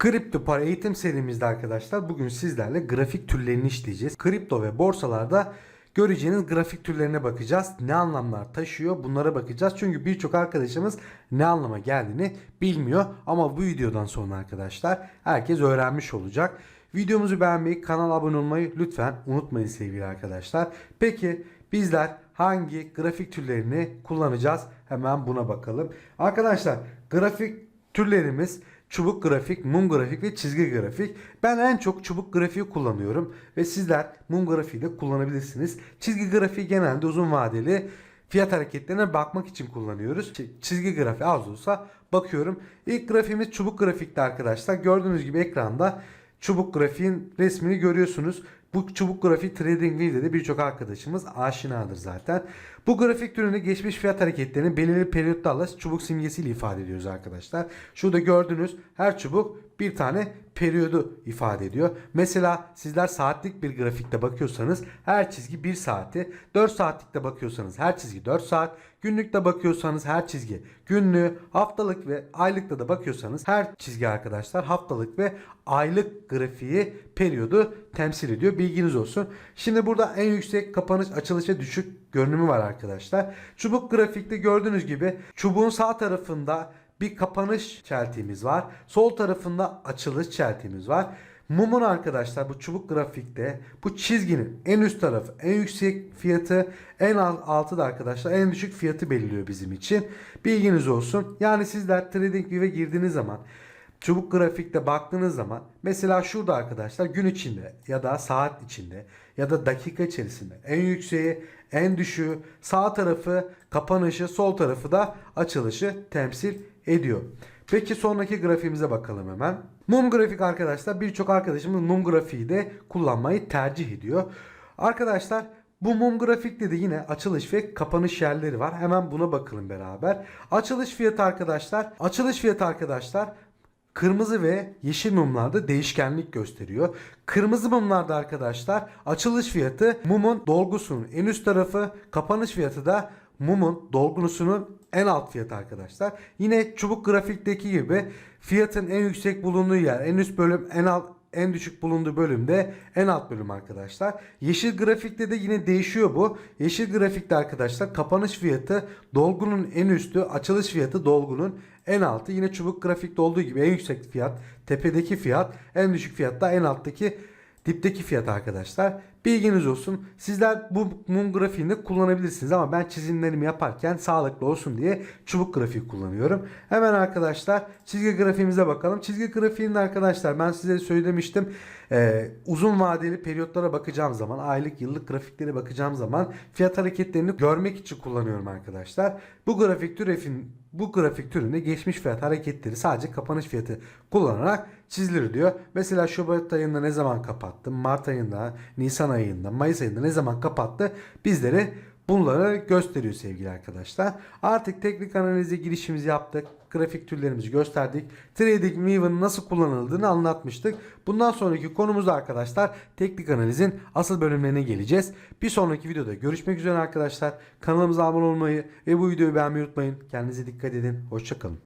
Kripto para eğitim serimizde arkadaşlar bugün sizlerle grafik türlerini işleyeceğiz. Kripto ve borsalarda göreceğiniz grafik türlerine bakacağız. Ne anlamlar taşıyor bunlara bakacağız. Çünkü birçok arkadaşımız ne anlama geldiğini bilmiyor. Ama bu videodan sonra arkadaşlar herkes öğrenmiş olacak. Videomuzu beğenmeyi, kanala abone olmayı lütfen unutmayın sevgili arkadaşlar. Peki bizler hangi grafik türlerini kullanacağız? Hemen buna bakalım. Arkadaşlar grafik türlerimiz çubuk grafik, mum grafik ve çizgi grafik. Ben en çok çubuk grafiği kullanıyorum ve sizler mum grafiği de kullanabilirsiniz. Çizgi grafiği genelde uzun vadeli fiyat hareketlerine bakmak için kullanıyoruz. Çizgi grafiği az olsa bakıyorum. İlk grafiğimiz çubuk grafikte arkadaşlar. Gördüğünüz gibi ekranda çubuk grafiğin resmini görüyorsunuz. Bu çubuk grafik TradingView'de de birçok arkadaşımız aşinadır zaten. Bu grafik türünü geçmiş fiyat hareketlerini belirli periyotlarla çubuk simgesiyle ifade ediyoruz arkadaşlar. Şurada gördüğünüz her çubuk bir tane periyodu ifade ediyor. Mesela sizler saatlik bir grafikte bakıyorsanız her çizgi 1 saati, 4 saatlikte bakıyorsanız her çizgi 4 saat, günlükte bakıyorsanız her çizgi günlüğü, haftalık ve aylıkta da bakıyorsanız her çizgi arkadaşlar haftalık ve aylık grafiği periyodu temsil ediyor. Bilginiz olsun. Şimdi burada en yüksek kapanış, açılış ve düşük görünümü var arkadaşlar. Çubuk grafikte gördüğünüz gibi çubuğun sağ tarafında bir kapanış çeltiğimiz var. Sol tarafında açılış çeltiğimiz var. Mumun arkadaşlar bu çubuk grafikte bu çizginin en üst tarafı en yüksek fiyatı en alt- altı da arkadaşlar en düşük fiyatı belirliyor bizim için. Bilginiz olsun. Yani sizler TradingView'e girdiğiniz zaman çubuk grafikte baktığınız zaman mesela şurada arkadaşlar gün içinde ya da saat içinde ya da dakika içerisinde en yükseği en düşüğü sağ tarafı kapanışı sol tarafı da açılışı temsil ediyor. Peki sonraki grafiğimize bakalım hemen. Mum grafik arkadaşlar birçok arkadaşımız mum grafiği de kullanmayı tercih ediyor. Arkadaşlar bu mum grafikte de yine açılış ve kapanış yerleri var. Hemen buna bakalım beraber. Açılış fiyatı arkadaşlar. Açılış fiyatı arkadaşlar Kırmızı ve yeşil mumlarda değişkenlik gösteriyor. Kırmızı mumlarda arkadaşlar açılış fiyatı mumun dolgusunun en üst tarafı, kapanış fiyatı da mumun dolgusunun en alt fiyatı arkadaşlar. Yine çubuk grafikteki gibi fiyatın en yüksek bulunduğu yer, en üst bölüm, en alt en düşük bulunduğu bölümde en alt bölüm arkadaşlar. Yeşil grafikte de yine değişiyor bu. Yeşil grafikte arkadaşlar kapanış fiyatı dolgunun en üstü, açılış fiyatı dolgunun en altı. Yine çubuk grafikte olduğu gibi en yüksek fiyat tepedeki fiyat, en düşük fiyat da en alttaki dipteki fiyat arkadaşlar. Bilginiz olsun. Sizler bu mum grafiğini kullanabilirsiniz ama ben çizimlerimi yaparken sağlıklı olsun diye çubuk grafiği kullanıyorum. Hemen arkadaşlar çizgi grafiğimize bakalım. Çizgi grafiğinde arkadaşlar ben size söylemiştim. Ee, uzun vadeli periyotlara bakacağım zaman, aylık, yıllık grafiklere bakacağım zaman fiyat hareketlerini görmek için kullanıyorum arkadaşlar. Bu grafik türefin bu grafik türünde geçmiş fiyat hareketleri sadece kapanış fiyatı kullanarak çizilir diyor. Mesela Şubat ayında ne zaman kapattı? Mart ayında, Nisan ayında, Mayıs ayında ne zaman kapattı? Bizlere bunları gösteriyor sevgili arkadaşlar. Artık teknik analize girişimizi yaptık. Grafik türlerimizi gösterdik. TradingView'ın nasıl kullanıldığını anlatmıştık. Bundan sonraki konumuzda arkadaşlar teknik analizin asıl bölümlerine geleceğiz. Bir sonraki videoda görüşmek üzere arkadaşlar. Kanalımıza abone olmayı ve bu videoyu beğenmeyi unutmayın. Kendinize dikkat edin. Hoşçakalın.